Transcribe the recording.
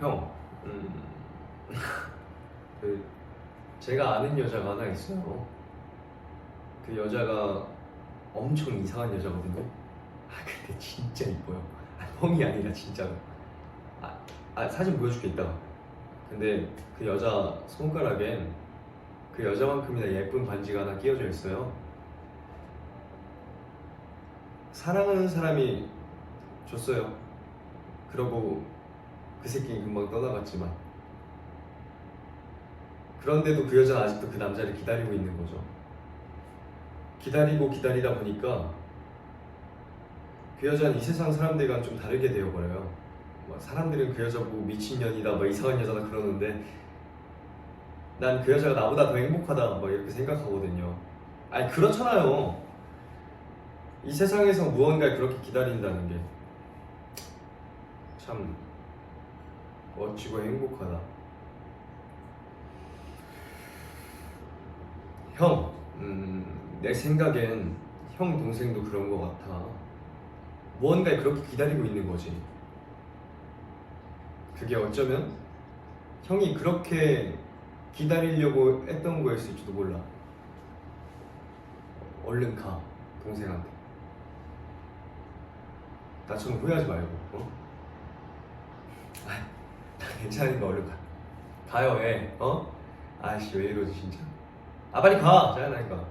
형, 음, 그 제가 아는 여자가 하나 있어요. 그 여자가 엄청 이상한 여자거든요. 아 근데 진짜 이뻐요. 아, 뻥이 아니라 진짜로. 아, 아 사진 보여줄게 이따가. 근데 그 여자 손가락엔 그 여자만큼이나 예쁜 반지가 하나 끼워져 있어요. 사랑하는 사람이 줬어요. 그러고 그 새끼는 금방 떠나갔지만 그런데도 그 여자는 아직도 그 남자를 기다리고 있는 거죠. 기다리고 기다리다 보니까 그 여자는 이 세상 사람들과 좀 다르게 되어버려요. 막 사람들은 그 여자 보고 미친년이다, 뭐 이상한 여자다 그러는데 난 그 여자가 나보다 더 행복하다, 막 이렇게 생각하거든요. 아니 그렇잖아요. 이 세상에서 무언가를 그렇게 기다린다는 게 참 멋지고 행복하다. 형, 음, 내 생각엔 형 동생도 그런 것 같아. 무언가를 그렇게 기다리고 있는 거지. 그게 어쩌면 형이 그렇게 기다리려고 했던 거였을지도 몰라. 얼른 가, 동생한테. 나처럼 후회하지 말고, 어? 아, 나 괜찮으니까 얼른 가. 가요, 애, 어? 아씨, 왜 이러지, 진짜. 아, 빨리 가! 짜증나니까.